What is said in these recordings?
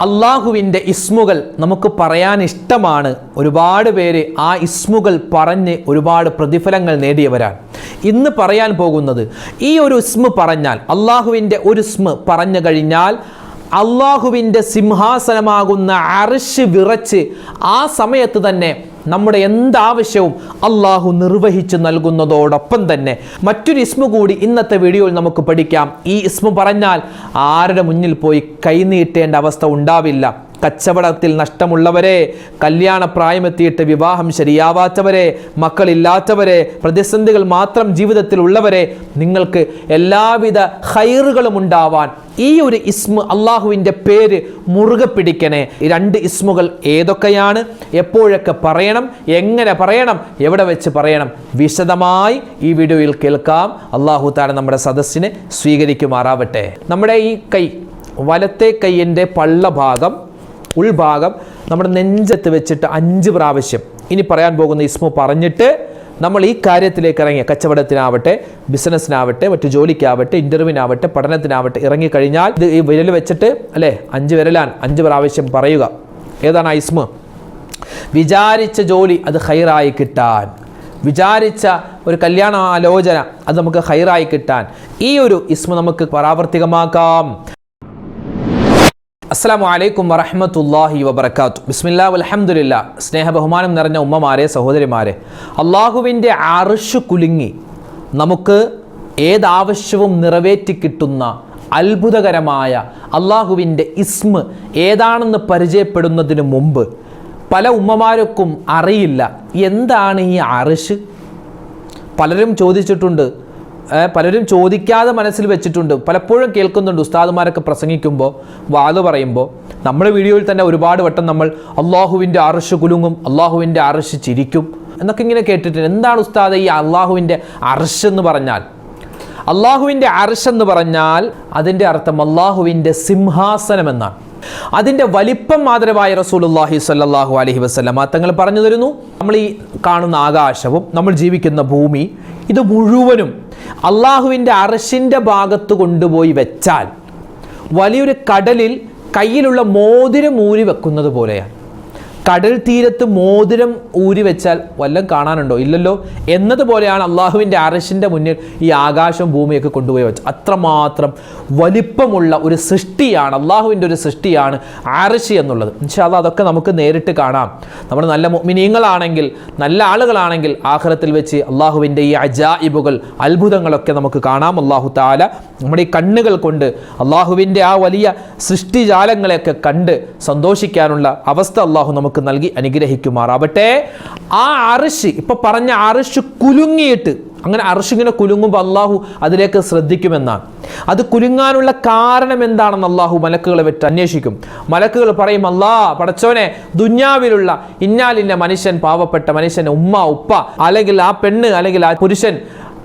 അള്ളാഹുവിന്റെ ഇസ്മുകൾ നമുക്ക് പറയാൻ ഇഷ്ടമാണ്. ഒരുപാട് പേര് ആ ഇസ്മുകൾ പറഞ്ഞ് ഒരുപാട് പ്രതിഫലങ്ങൾ നേടിയവരാണ്. ഇന്ന് പറയാൻ പോകുന്നത് ഈ ഒരു ഇസ്മ പറഞ്ഞാൽ അള്ളാഹുവിന്റെ ഒരു ഇസ്മ പറഞ്ഞു കഴിഞ്ഞാൽ അള്ളാഹുവിന്റെ സിംഹാസനമാകുന്ന അറിശ് വിറച്ച് ആ സമയത്ത് തന്നെ നമ്മുടെ എന്താവശ്യവും അള്ളാഹു നിർവഹിച്ചു നൽകുന്നതോടൊപ്പം തന്നെ മറ്റൊരു ഇസ്മു കൂടി ഇന്നത്തെ വീഡിയോയിൽ നമുക്ക് പഠിക്കാം. ഈ ഇസ്മു പറഞ്ഞാൽ ആരുടെ മുന്നിൽ പോയി കൈനീട്ടേണ്ട അവസ്ഥ ഉണ്ടാവില്ല. കച്ചവടത്തിൽ നഷ്ടമുള്ളവരെ കല്യാണ പ്രായമെത്തിയിട്ട് വിവാഹം ശരിയാവാത്തവരെ മക്കളില്ലാത്തവരെ പ്രതിസന്ധികൾ മാത്രം ജീവിതത്തിൽ ഉള്ളവരെ നിങ്ങൾക്ക് എല്ലാവിധ ഹൈറുകളും ഉണ്ടാവാൻ ഈ ഒരു ഇസ്മ അള്ളാഹുവിന്റെ പേര് മുറുകെ പിടിക്കണേ. രണ്ട് ഇസ്മുകൾ ഏതൊക്കെയാണ്? എപ്പോഴൊക്കെ പറയണം? എങ്ങനെ പറയണം? എവിടെ വെച്ച് പറയണം? വിശദമായി ഈ വീഡിയോയിൽ കേൾക്കാം. അള്ളാഹു താല നമ്മുടെ സദസ്സിനെ സ്വീകരിക്കുമാറാവട്ടെ. നമ്മുടെ ഈ കൈ വലത്തെ കൈയിന്റെ പള്ളഭാഗം ഉൾഭാഗം നമ്മുടെ നെഞ്ചത്ത് വെച്ചിട്ട് അഞ്ച് പ്രാവശ്യം ഇനി പറയാൻ പോകുന്ന ഇസ്മു പറഞ്ഞിട്ട് നമ്മൾ ഈ കാര്യത്തിലേക്ക് ഇറങ്ങിയ കച്ചവടത്തിനാവട്ടെ ബിസിനസ്സിനാവട്ടെ മറ്റു ജോലിക്കാവട്ടെ ഇന്റർവ്യൂവിനാവട്ടെ പഠനത്തിനാവട്ടെ ഇറങ്ങിക്കഴിഞ്ഞാൽ ഇത് ഈ വിരൽ വെച്ചിട്ട് അല്ലേ? അഞ്ച് വിരലാൻ അഞ്ച് പ്രാവശ്യം പറയുക. ഏതാണ് ആ ഇസ്മു? വിചാരിച്ച ജോലി അത് ഹൈറായി കിട്ടാൻ. വിചാരിച്ച ഒരു കല്യാണ ആലോചന അത് നമുക്ക് ഹൈറായി കിട്ടാൻ. ഈ ഒരു ഇസ്മ നമുക്ക് പ്രാവർത്തികമാക്കാം. അസ്സാം വലൈക്കും വറഹമത്തല്ലാഹി വബർക്കാത്തു ബിസ്മില്ലാ അലഹമുല്ല സ്നേഹ ബഹുമാനം നിറഞ്ഞ ഉമ്മമാരെ സഹോദരിമാരെ അള്ളാഹുവിന്റെ അറുഷു കുലുങ്ങി നമുക്ക് ഏതാവശ്യവും നിറവേറ്റി കിട്ടുന്ന അത്ഭുതകരമായ അള്ളാഹുവിന്റെ ഇസ്മ് ഏതാണെന്ന് പരിചയപ്പെടുന്നതിന് മുമ്പ് പല ഉമ്മമാർക്കും അറിയില്ല. എന്താണ് ഈ അറിഷ് പലരും ചോദിച്ചിട്ടുണ്ട് പലരും ചോദിക്കാതെ മനസ്സിൽ വെച്ചിട്ടുണ്ട്. പലപ്പോഴും കേൾക്കുന്നുണ്ട്. ഉസ്താദുമാരൊക്കെ പ്രസംഗിക്കുമ്പോൾ വാത് പറയുമ്പോൾ നമ്മുടെ വീഡിയോയിൽ തന്നെ ഒരുപാട് വട്ടം നമ്മൾ അള്ളാഹുവിന്റെ അറിഷ് കുലുങ്ങും അള്ളാഹുവിന്റെ അറിഷ് ചിരിക്കും എന്നൊക്കെ ഇങ്ങനെ കേട്ടിട്ടുണ്ട്. എന്താണ് ഉസ്താദ് ഈ അള്ളാഹുവിന്റെ അറിഷ് എന്ന് പറഞ്ഞാൽ? അള്ളാഹുവിന്റെ അറിഷ് എന്ന് പറഞ്ഞാൽ അതിന്റെ അർത്ഥം അള്ളാഹുവിന്റെ സിംഹാസനം എന്നാണ്. അതിന്റെ വലിപ്പം മാതരമായ റസൂലുള്ളാഹി സല്ലാഹു അലൈഹി വസല്ലമ തങ്ങൾ പറഞ്ഞു തരുന്നു നമ്മൾ ഈ കാണുന്ന ആകാശവും നമ്മൾ ജീവിക്കുന്ന ഭൂമി ഇത് മുഴുവനും അള്ളാഹുവിന്റെ അറശിന്റെ ഭാഗത്ത് കൊണ്ടുപോയി വെച്ചാൽ വലിയൊരു കടലിൽ കയ്യിലുള്ള മോതിരം ഊരി വെക്കുന്നത് പോലെയാണ്. കടൽ തീരത്ത് മോതിരം ഊരി വെച്ചാൽ വല്ലതും കാണാനുണ്ടോ? ഇല്ലല്ലോ. എന്നതുപോലെയാണ് അള്ളാഹുവിന്റെ അറശിന്റെ മുന്നിൽ ഈ ആകാശവും ഭൂമിയൊക്കെ കൊണ്ടുപോയി വെച്ചത്. അത്രമാത്രം വലിപ്പമുള്ള ഒരു സൃഷ്ടിയാണ് അള്ളാഹുവിന്റെ ഒരു സൃഷ്ടിയാണ് അറശി എന്നുള്ളത്. ഇൻഷാല്ല അതൊക്കെ നമുക്ക് നേരിട്ട് കാണാം. നമ്മൾ നല്ല മിനിയങ്ങളാണെങ്കിൽ നല്ല ആളുകളാണെങ്കിൽ ആഖിറത്തിൽ വെച്ച് അള്ളാഹുവിന്റെ ഈ അജായിബുകൾ അത്ഭുതങ്ങളൊക്കെ നമുക്ക് കാണാം. അള്ളാഹു താല നമ്മുടെ ഈ കണ്ണുകൾ കൊണ്ട് അള്ളാഹുവിന്റെ ആ വലിയ സൃഷ്ടിജാലങ്ങളെയൊക്കെ കണ്ട് സന്തോഷിക്കാനുള്ള അവസ്ഥ അള്ളാഹു നമുക്ക് നൽകി അനുഗ്രഹിക്കുമാറാവട്ടെ. ആ അറിഷ് ഇപ്പൊ പറഞ്ഞ അറിഷ് കുലുങ്ങിയിട്ട് അങ്ങനെ അറിശിങ്ങനെ കുലുങ്ങുമ്പോൾ അള്ളാഹു അതിലേക്ക് ശ്രദ്ധിക്കുമെന്നാണ്. അത് കുലുങ്ങാനുള്ള കാരണം എന്താണെന്ന് അള്ളാഹു മലക്കുകളെ വെച്ച് അന്വേഷിക്കും. മലക്കുകൾ പറയും അല്ലാ പടച്ചോനെ ദുന്യാവിലുള്ള ഇന്നാലിന്ന മനുഷ്യൻ പാവപ്പെട്ട മനുഷ്യൻ ഉമ്മ ഉപ്പ അല്ലെങ്കിൽ ആ പെണ്ണ് അല്ലെങ്കിൽ ആ പുരുഷൻ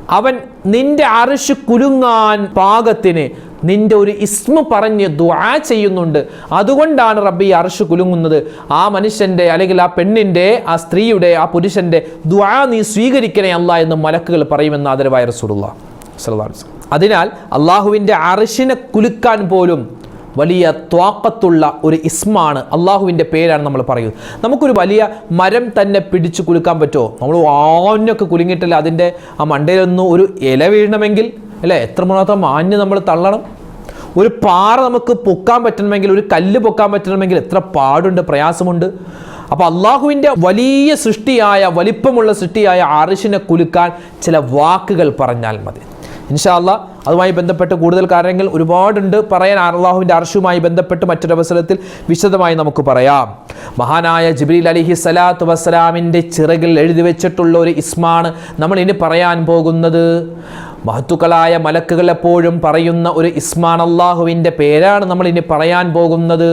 അവൻ നിന്റെ അറിഷ് കുലുങ്ങാൻ പാകത്തിന് നിന്റെ ഒരു ഇസ്മ പറഞ്ഞ് ദുആ ചെയ്യുന്നുണ്ട്. അതുകൊണ്ടാണ് റബ്ബി അർഷ് കുലുങ്ങുന്നത്. ആ മനുഷ്യന്റെ അല്ലെങ്കിൽ ആ പെണ്ണിന്റെ ആ സ്ത്രീയുടെ ആ പുരുഷന്റെ ദുആ നീ സ്വീകരിക്കണേ അല്ല എന്ന് മലക്കുകൾ പറയുമെന്ന് ആദരവായ വസല്ലം. അതിനാൽ അള്ളാഹുവിന്റെ അർഷിനെ കുലുക്കാൻ പോലും വലിയ ത്വാക്കത്തുള്ള ഒരു ഇസ്മാണ് അള്ളാഹുവിന്റെ പേരാണ് നമ്മൾ പറയുന്നത്. നമുക്കൊരു വലിയ മരം തന്നെ പിടിച്ചു കുലുക്കാൻ പറ്റുമോ? നമ്മൾ ആഞ്ഞൊക്കെ കുലുങ്ങിയിട്ടില്ല അതിന്റെ ആ മണ്ടയിലൊന്നും ഒരു ഇല വീഴണമെങ്കിൽ അല്ലേ? എത്ര മാത്രം ആഞ്ഞ് നമ്മൾ തള്ളണം? ഒരു പാറ നമുക്ക് പൊക്കാൻ പറ്റണമെങ്കിൽ ഒരു കല്ല് പൊക്കാൻ പറ്റണമെങ്കിൽ എത്ര പാടുണ്ട് പ്രയാസമുണ്ട്. അപ്പോൾ അള്ളാഹുവിന്റെ വലിയ സൃഷ്ടിയായ വലിപ്പമുള്ള സൃഷ്ടിയായ അറിശിനെ കുലുക്കാൻ ചില വാക്കുകൾ പറഞ്ഞാൽ മതി. ഇൻഷാല്ല അതുമായി ബന്ധപ്പെട്ട് കൂടുതൽ കാര്യങ്ങൾ ഒരുപാടുണ്ട്. പറയാൻ അള്ളാഹുവിന്റെ അർഷുമായി ബന്ധപ്പെട്ട് മറ്റൊരവസരത്തിൽ വിശദമായി നമുക്ക് പറയാം. മഹാനായ ജിബ്രീൽ അലിഹി സലാത്തു വസ്സലാമിന്റെ ചിറകിൽ എഴുതി വെച്ചിട്ടുള്ള ഒരു ഇസ്മാണ് നമ്മൾ ഇനി പറയാൻ പോകുന്നത്. മഹത്തുക്കളായ മലക്കുകൾ എപ്പോഴും പറയുന്ന ഒരു ഇസ്മാൻ അള്ളാഹുവിന്റെ പേരാണ് നമ്മൾ ഇനി പറയാൻ പോകുന്നത്.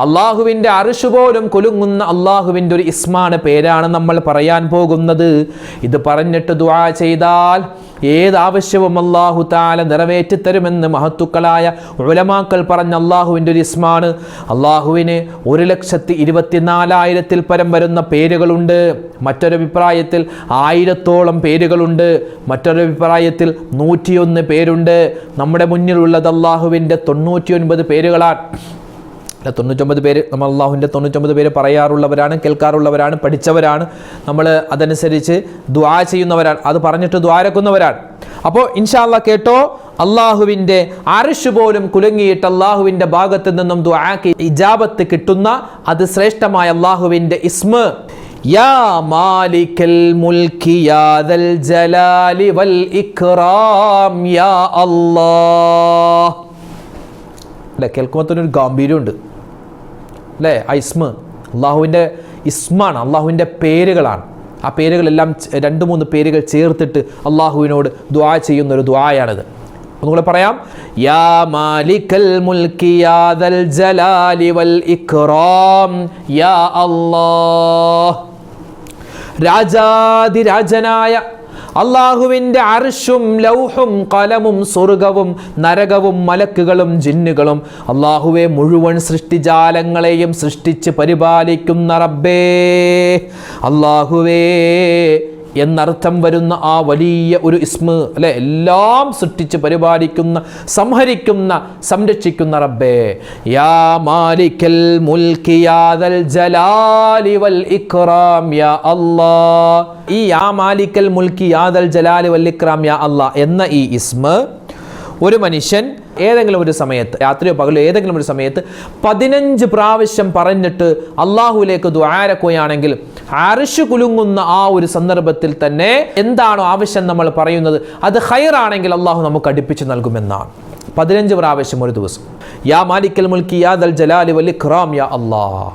അള്ളാഹുവിന്റെ അറിശു പോലും കുലുങ്ങുന്ന അള്ളാഹുവിന്റെ ഒരു ഇസ്മാണ് പേരാണ് നമ്മൾ പറയാൻ പോകുന്നത്. ഇത് പറഞ്ഞിട്ട് ദുആ ചെയ്താൽ ഏതാവശ്യവും അള്ളാഹു താല നിറവേറ്റി തരുമെന്ന് മഹത്തുക്കളായ ഉലമാക്കൾ പറഞ്ഞ അള്ളാഹുവിന്റെ ഒരു ഇസ്മാണ്. അള്ളാഹുവിന് ഒരു ലക്ഷത്തി ഇരുപത്തിനാലായിരത്തിൽ പരം വരുന്ന പേരുകളുണ്ട്. മറ്റൊരു അഭിപ്രായത്തിൽ ആയിരത്തോളം പേരുകളുണ്ട്. മറ്റൊരു അഭിപ്രായത്തിൽ നൂറ്റിയൊന്ന് പേരുണ്ട്. നമ്മുടെ മുന്നിലുള്ളത് അള്ളാഹുവിന്റെ തൊണ്ണൂറ്റി ഒൻപത് പേരുകളാണ്. അല്ല തൊണ്ണൂറ്റൊമ്പത് പേര് നമ്മൾ അള്ളാഹുവിന്റെ തൊണ്ണൂറ്റൊമ്പത് പേര് പറയാറുള്ളവരാണ് കേൾക്കാറുള്ളവരാണ് പഠിച്ചവരാണ്. നമ്മൾ അതനുസരിച്ച് ദ്വാ ചെയ്യുന്നവരാണ് അത് പറഞ്ഞിട്ട് ദ്വാരക്കുന്നവരാണ് അപ്പോൾ ഇൻഷാല്ല കേട്ടോ അള്ളാഹുവിന്റെ അരിശു പോലും കുലുങ്ങിയിട്ട് അള്ളാഹുവിന്റെ ഭാഗത്ത് നിന്നും ദ്വാക്ക് ഇജാബത്ത് കിട്ടുന്ന അത് ശ്രേഷ്ഠമായ അള്ളാഹുവിന്റെ ഇസ്മ. യാ മാലിക്കൽ മുൽക്കി യാദൽ ജലാലി വൽ ഇക്റാം യാ അല്ലാഹ്. അല്ലേ കേൾക്കുമ്പോൾ തന്നെ ഒരു ഗാംഭീര്യമുണ്ട്. അല്ലേ ആ ഇസ്മ അള്ളാഹുവിന്റെ ഇസ്മാണ് അള്ളാഹുവിന്റെ പേരുകളാണ്. ആ പേരുകളെല്ലാം രണ്ട് മൂന്ന് പേരുകൾ ചേർത്തിട്ട് അള്ളാഹുവിനോട് ദ്വാ ചെയ്യുന്ന ഒരു ദ്വായാണിത് ഒന്നുകൂടെ പറയാം. യാ മാലിക്കൽ മുൽക്കി യാദൽ ജലാലി വൽ ഇക്റാം. യാ അല്ലാഹ് രാജാതിരാജനായ അള്ളാഹുവിന്റെ അർഷും ലൗഹും കലമും സ്വർഗവും നരകവും മലക്കുകളും ജിന്നുകളും അള്ളാഹുവെ മുഴുവൻ സൃഷ്ടിജാലങ്ങളെയും സൃഷ്ടിച്ച് പരിപാലിക്കുന്ന റബ്ബേ. അള്ളാഹുവേ എന്നർത്ഥം വരുന്ന ആ വലിയ ഒരു ഇസ്മ അല്ലെ? എല്ലാം സൃഷ്ടിച്ച് പരിപാലിക്കുന്ന സംഹരിക്കുന്ന സംരക്ഷിക്കുന്ന റബ്ബേ. യാ മാലിക്കൽ മുൽക്കി യാദൽ ജലാലി വൽ ഇക്റാം യാ അല്ലാ ഈ യാ മാലിക്കൽ മുൽക്കി യാദൽ ജലാലി വൽ ഇക്റാം യാ അല്ലാ എന്ന ഈ ഇസ്മ ഒരു മനുഷ്യൻ ഏതെങ്കിലും ഒരു സമയത്ത് രാത്രിയോ പകലോ ഏതെങ്കിലും ഒരു സമയത്ത് പതിനഞ്ച് പ്രാവശ്യം പറഞ്ഞിട്ട് അള്ളാഹുലേക്ക് ദ്വാരക്കുകയാണെങ്കിൽ അരിശു കുലുങ്ങുന്ന ആ ഒരു സന്ദർഭത്തിൽ തന്നെ എന്താണോ ആവശ്യം നമ്മൾ പറയുന്നത് അത് ഹൈറാണെങ്കിൽ അള്ളാഹു നമുക്ക് അടുപ്പിച്ച് നൽകുമെന്നാണ്. പതിനഞ്ച് പ്രാവശ്യം ഒരു ദിവസം. യാ മാലിക്കൽ മുൽക്കി യാ ദൽ ജലാലി വലി ഖറാം യാ അല്ലാഹ്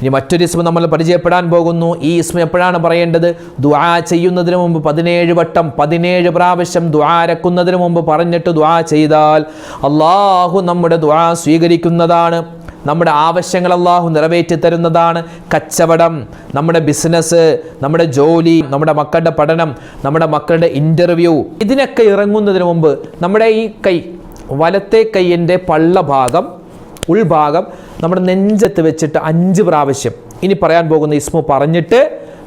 ഇനി മറ്റൊരു ഇസ്മ നമ്മൾ പരിചയപ്പെടാൻ പോകുന്നു. ഈ ഇസ്മ എപ്പോഴാണ് പറയേണ്ടത്? ദ്വാ ചെയ്യുന്നതിന് മുമ്പ് പതിനേഴ് വട്ടം പതിനേഴ് പ്രാവശ്യം ദ്വാരക്കുന്നതിന് മുമ്പ് പറഞ്ഞിട്ട് ദ്വാ ചെയ്താൽ അള്ളാഹു നമ്മുടെ ദ്വാ സ്വീകരിക്കുന്നതാണ്. നമ്മുടെ ആവശ്യങ്ങൾ അള്ളാഹു നിറവേറ്റി തരുന്നതാണ് കച്ചവടം. നമ്മുടെ ബിസിനസ് നമ്മുടെ ജോലി നമ്മുടെ മക്കളുടെ പഠനം നമ്മുടെ മക്കളുടെ ഇന്റർവ്യൂ ഇതിനൊക്കെ ഇറങ്ങുന്നതിന് മുമ്പ് നമ്മുടെ ഈ കൈ വലത്തെ കൈയിന്റെ പള്ള ഭാഗം ഉൾഭാഗം നമ്മുടെ നെഞ്ചത്ത് വെച്ചിട്ട് അഞ്ച് പ്രാവശ്യം. ഇനി പറയാൻ പോകുന്ന ഇസ്മു പറഞ്ഞിട്ട്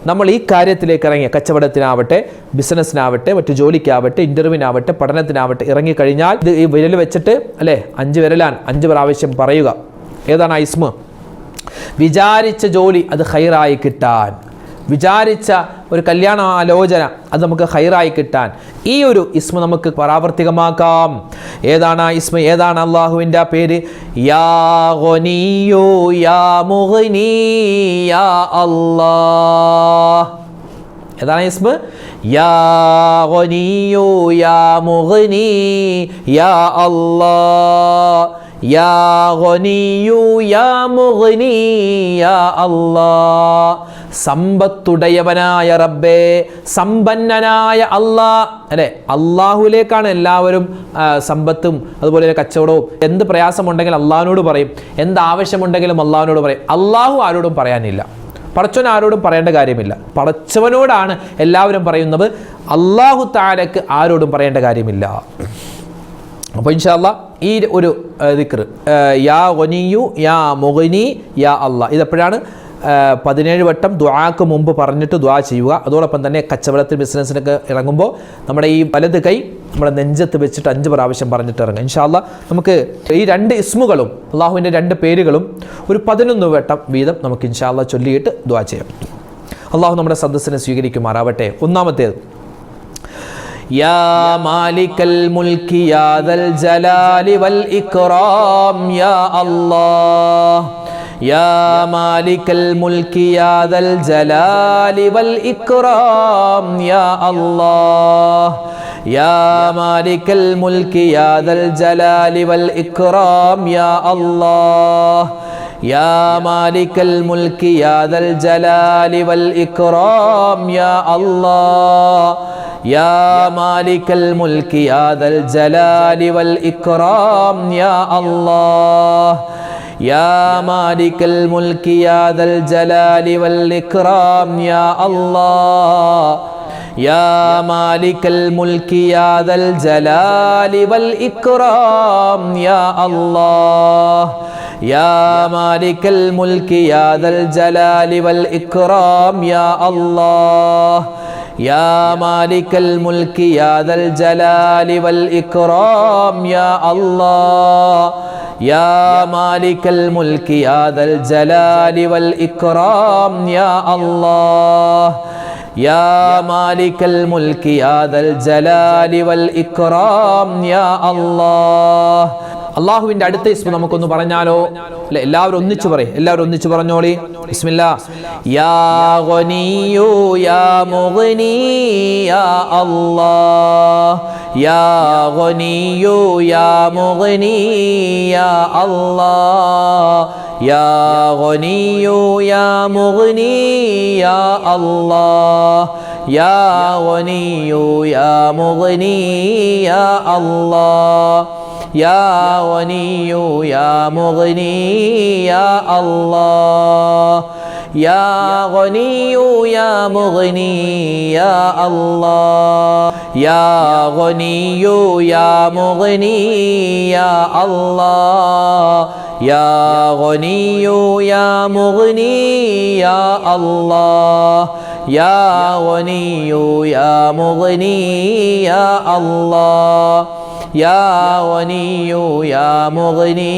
നമ്മൾ ഈ കാര്യത്തിലേക്ക് ഇറങ്ങിയ കച്ചവടത്തിനാവട്ടെ ബിസിനസ്സിനാവട്ടെ മറ്റു ജോലിക്കാവട്ടെ ഇന്റർവ്യൂവിനാവട്ടെ പഠനത്തിനാവട്ടെ ഇറങ്ങിക്കഴിഞ്ഞാൽ ഇത് ഈ വിരൽ വെച്ചിട്ട് അല്ലേ? അഞ്ച് വിരലാണ്. അഞ്ച് പ്രാവശ്യം പറയുക. ഏതാണ് ഐസ്മ വിചാരിച്ച ജോലി അത് ഹൈറായി കിട്ടാൻ. വിചാരിച്ച ഒരു കല്യാണ ആലോചന അത് നമുക്ക് ഹൈറായി കിട്ടാൻ. ഈ ഒരു ഇസ്മ നമുക്ക് പരാവർത്തികമാക്കാം. ഏതാണ് ആ ഇസ്മ? ഏതാണ് അള്ളാഹുവിന്റെ പേര്? യാ യാ യാ ഏതാണ് ഇസ്മ? യാ യാ യാ അല്ലാഹ്. സമ്പത്തുടയവനായ റബ്ബേ സമ്പന്നനായ അള്ളാ അല്ലെ? അള്ളാഹുലേക്കാണ് എല്ലാവരും സമ്പത്തും അതുപോലെ കച്ചവടവും എന്ത് പ്രയാസമുണ്ടെങ്കിലും അള്ളാഹിനോട് പറയും. എന്ത് ആവശ്യമുണ്ടെങ്കിലും അള്ളാഹിനോട് പറയും. അള്ളാഹു ആരോടും പറയാനില്ല. പടച്ചവൻ ആരോടും പറയേണ്ട കാര്യമില്ല. പടച്ചവനോടാണ് എല്ലാവരും പറയുന്നത്. അള്ളാഹു താരക്ക് ആരോടും പറയേണ്ട കാര്യമില്ല. അപ്പോൾ ഇൻഷാല്ല ഈ ഒരു ദിക്ർ യാ ഒനിയു യാ മൊഹിനി യാ അല്ല ഇതെപ്പോഴാണ്? പതിനേഴ് വട്ടം ദ്വാക്ക് മുമ്പ് പറഞ്ഞിട്ട് ദ്വാ ചെയ്യുക. അതോടൊപ്പം തന്നെ കച്ചവടത്തിൽ ബിസിനസ്സിനൊക്കെ ഇറങ്ങുമ്പോൾ നമ്മുടെ ഈ വലത് കൈ നമ്മുടെ നെഞ്ചത്ത് വെച്ചിട്ട് അഞ്ച് പ്രാവശ്യം പറഞ്ഞിട്ട് ഇറങ്ങും ഇൻഷാല്ല നമുക്ക് ഈ രണ്ട് ഇസ്മുകളും അള്ളാഹുവിന്റെ രണ്ട് പേരുകളും ഒരു പതിനൊന്ന് വട്ടം വീതം നമുക്ക് ഇൻഷാല്ല ചൊല്ലിയിട്ട് ദ്വാ ചെയ്യാം. അള്ളാഹു നമ്മുടെ സദസ്സിനെ സ്വീകരിക്കുമാറാവട്ടെ. ഒന്നാമത്തേത് يا مالك الملك يا ذا الجلال والإكرام يا الله يا مالك الملك يا ذا الجلال والإكرام يا الله يا مالك الملك يا ذا الجلال والإكرام يا الله يا مالك الملك يا ذا الجلال والإكرام يا الله يا مالك الملك يا ذا الجلال والإكرام يا الله يا مالك الملك يا ذا الجلال والإكرام يا الله يا مالك الملك يا ذا الجلال والإكرام يا الله يا مالك الملك يا ذا الجلال والإكرام يا الله يا مالك الملك يا ذا الجلال والإكرام يا الله. يا مالك الملك يا ذا الجلال والإكرام يا الله. يا مالك الملك يا ذا الجلال والإكرام يا الله. അള്ളാഹുവിന്റെ അടുത്ത ഇസ്മ നമുക്കൊന്ന് പറഞ്ഞാലോ? അല്ലെ എല്ലാവരും ഒന്നിച്ചു പറയും. എല്ലാവരും ഒന്നിച്ചു പറഞ്ഞോളി. ബിസ്മില്ലാ. യാ ഗനിയു യാ മുഗ്നി യാ അല്ലാഹ്. യാ ഗനിയു യാ മുഗ്നി യാ അല്ലാഹ്. യാ ഗനിയു യാ മുഗ്നി യാ അല്ലാഹ്. യാ യാ മുഗ്നി യാ അല്ലാഹ്. يا غني يا مغني يا الله. يا غني يا مغني يا الله. يا غني يا مغني يا الله. يا غني يا مغني يا الله. يا غني يا مغني يا الله. يا غني يا مغني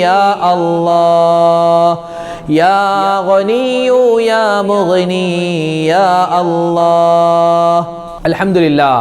يا الله يا غني يا مغني يا الله الحمد لله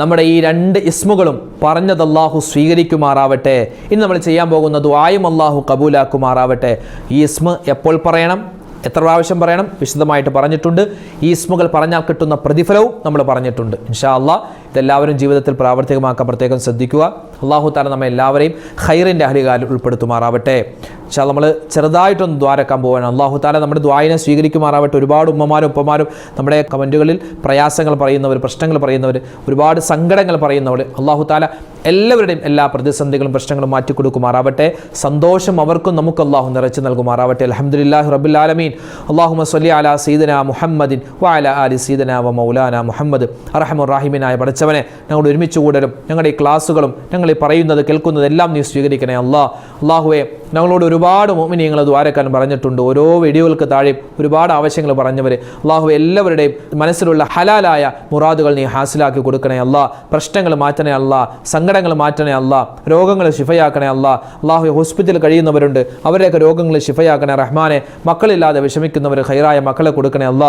നമ്മുടെ ഈ രണ്ട് ഇസ്മുകളും പറഞ്ഞത് അള്ളാഹു സ്വീകരിക്കുമാറാവട്ടെ ഇന്ന് നമ്മൾ ചെയ്യാൻ പോകുന്ന ദുആയും അള്ളാഹു കബൂലാക്കുമാറാവട്ടെ ഈ ഇസ്മ എപ്പോൾ പറയണം എത്ര പ്രാവശ്യം പറയണം വിശദമായിട്ട് പറഞ്ഞിട്ടുണ്ട് ഈ ഇസ്മുകൾ പറഞ്ഞാൽ കിട്ടുന്ന പ്രതിഫലവും നമ്മൾ പറഞ്ഞിട്ടുണ്ട് ഇൻഷാ അള്ളാഹ് ഇതെല്ലാവരും ജീവിതത്തിൽ പ്രാവർത്തികമാക്കാൻ പ്രത്യേകം ശ്രദ്ധിക്കുക. അള്ളാഹു താല നമ്മെ എല്ലാവരെയും ഹൈറിന്റെ അഹലികാലിൽ ഉൾപ്പെടുത്തുമാറാവട്ടെ. പക്ഷേ നമ്മൾ ചെറുതായിട്ടൊന്ന് ദ്വാരക്കാൻ പോവാണ് അള്ളാഹു താല നമ്മുടെ ദ്വായനെ സ്വീകരിക്കുമാറാവട്ടെ. ഒരുപാട് ഉമ്മമാരും ഉപ്പമാരും നമ്മുടെ കമന്റുകളിൽ പ്രയാസങ്ങൾ പറയുന്നവർ പ്രശ്നങ്ങൾ പറയുന്നവർ ഒരുപാട് സങ്കടങ്ങൾ പറയുന്നവർ അള്ളാഹു താല എല്ലാവരുടെയും എല്ലാ പ്രതിസന്ധികളും പ്രശ്നങ്ങളും മാറ്റി മാറ്റിക്കൊടുക്കുമാറാവട്ടെ. സന്തോഷം അവർക്കും നമുക്ക് അള്ളാഹു നിറച്ച് നൽകുമാറാവട്ടെ. അലഹമുല്ലാഹി റബുലാലമീൻ അള്ളാഹു മസ്ലി അല സീദന മുഹമ്മദിൻ വാല അലി സീദന വ മൗലാന മുഹമ്മദ്. അറഹമുറാഹിമിനായ പഠിച്ചവനെ ഞങ്ങൾ ഒരുമിച്ച് കൂടലും ഞങ്ങളുടെ ഈ ക്ലാസ്സുകളും ഞങ്ങൾ ഈ പറയുന്നത് കേൾക്കുന്നതെല്ലാം നീ സ്വീകരിക്കണേ അള്ളാഹ് അള്ളാഹുവെ ഞങ്ങളോട് ഒരുപാട് മോമിനിയങ്ങൾ ദ്വാരക്കാൻ പറഞ്ഞിട്ടുണ്ട്. ഓരോ വീഡിയോകൾക്ക് താഴെ ഒരുപാട് ആവശ്യങ്ങൾ പറഞ്ഞവർ അള്ളാഹു എല്ലാവരുടെയും മനസ്സിലുള്ള ഹലാലായ മുറാദുകൾ നീ ഹാസിലാക്കി കൊടുക്കണേ അല്ല. പ്രശ്നങ്ങൾ മാറ്റണേ അല്ല. സങ്കടങ്ങൾ മാറ്റണേ അല്ല. രോഗങ്ങൾ ശിഫയാക്കണേ അല്ല. അള്ളാഹു ഹോസ്പിറ്റലിൽ കഴിയുന്നവരുണ്ട്. അവരുടെയൊക്കെ രോഗങ്ങൾ ശിഫയാക്കണേ റഹ്മാനെ. മക്കളില്ലാതെ വിഷമിക്കുന്നവർ ഹൈറായ മക്കളെ കൊടുക്കണേ അല്ല.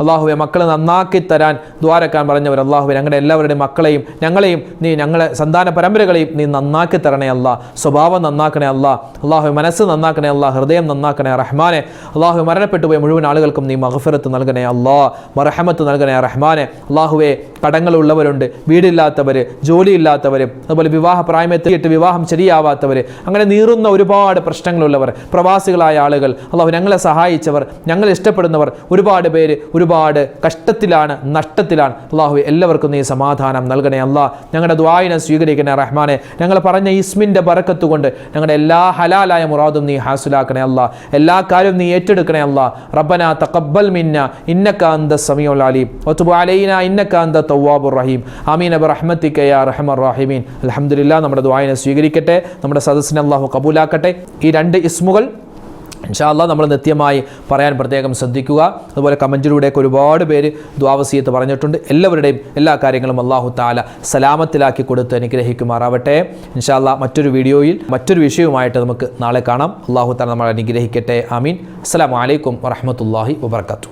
അള്ളാഹുവെ മക്കളെ നന്നാക്കി തരാൻ ദ്വാരക്കാൻ പറഞ്ഞവർ അള്ളാഹുവെ ഞങ്ങളുടെ എല്ലാവരുടെയും മക്കളെയും ഞങ്ങളെയും നീ ഞങ്ങളെ സന്താന പരമ്പരകളെയും നീ നന്നാക്കി തരണേ അല്ല. സ്വഭാവം നന്നാക്കണേ അല്ല. അള്ളാഹു മനസ്സ് നന്നാക്കണേ അല്ല. ഹൃദയം നന്നാക്കണേ റഹ്മാനെ. അള്ളാഹു മരണപ്പെട്ടു പോയ മുഴുവൻ ആളുകൾക്കും നീ മഹഫിറത്ത് നൽകണേ അല്ലാ. മറഹമത്ത് നൽകണേ റഹ്മാനെ. അള്ളാഹുവെ കടങ്ങളുള്ളവരുണ്ട്. വീടില്ലാത്തവർ ജോലിയില്ലാത്തവർ അതുപോലെ വിവാഹ പ്രായമെത്തിയിട്ട് വിവാഹം ശരിയാവാത്തവർ അങ്ങനെ നീറുന്ന ഒരുപാട് പ്രശ്നങ്ങളുള്ളവർ പ്രവാസികളായ ആളുകൾ. അള്ളാഹു ഞങ്ങളെ സഹായിച്ചവർ ഞങ്ങൾ ഇഷ്ടപ്പെടുന്നവർ ഒരുപാട് പേര് ഒരുപാട് കഷ്ടത്തിലാണ് നഷ്ടത്തിലാണ്. അള്ളാഹു എല്ലാവർക്കും നീ സമാധാനം നൽകണേ അല്ല. ഞങ്ങളുടെ ദ്വായിനെ സ്വീകരിക്കണേ റഹ്മാനെ. ഞങ്ങൾ പറഞ്ഞ ഇസ്മിന്റെ ബറക്കത്ത് കൊണ്ട് ഞങ്ങളുടെ എല്ലാ ഹലാലായ മുറാദും നീ ഹാസിലാക്കണേ അല്ല. എല്ലാ കാര്യവും നീ ഏറ്റെടുക്കണേ അല്ല. റബ്ബന തഖബ്ബൽ മിന്ന. ഇന്നക അന്ത സമീഉൽ അലീം. ഒത്തുബു അലൈന. ഇന്നക അന്ത റഹീം. ആമീൻ. ബിറഹ്മതിക യാ റഹ്മർ റഹീമീൻ. അൽഹംദുലില്ലാ നമ്മുടെ ദ്വായിനെ സ്വീകരിക്കട്ടെ. നമ്മുടെ സദസ്സിനെ അള്ളാഹു കബൂലാക്കട്ടെ. ഈ രണ്ട് ഇസ്മുകൾ ഇൻഷാല്ല നമ്മൾ നിത്യമായി പറയാൻ പ്രത്യേകം ശ്രദ്ധിക്കുക. അതുപോലെ കമന്റിലൂടെയൊക്കെ ഒരുപാട് പേര് ദ്വാവസീയത്ത് പറഞ്ഞിട്ടുണ്ട്. എല്ലാവരുടെയും എല്ലാ കാര്യങ്ങളും അള്ളാഹു താല സലാമത്തിലാക്കി കൊടുത്ത് അനുഗ്രഹിക്കുമാറാവട്ടെ. ഇൻഷാല്ല മറ്റൊരു വീഡിയോയിൽ മറ്റൊരു വിഷയവുമായിട്ട് നമുക്ക് നാളെ കാണാം. അള്ളാഹു താല നമ്മൾ അനുഗ്രഹിക്കട്ടെ. ആമീൻ. അസ്സാം വലൈക്കും വറഹമത്തല്ലാഹി വബർക്കാത്തു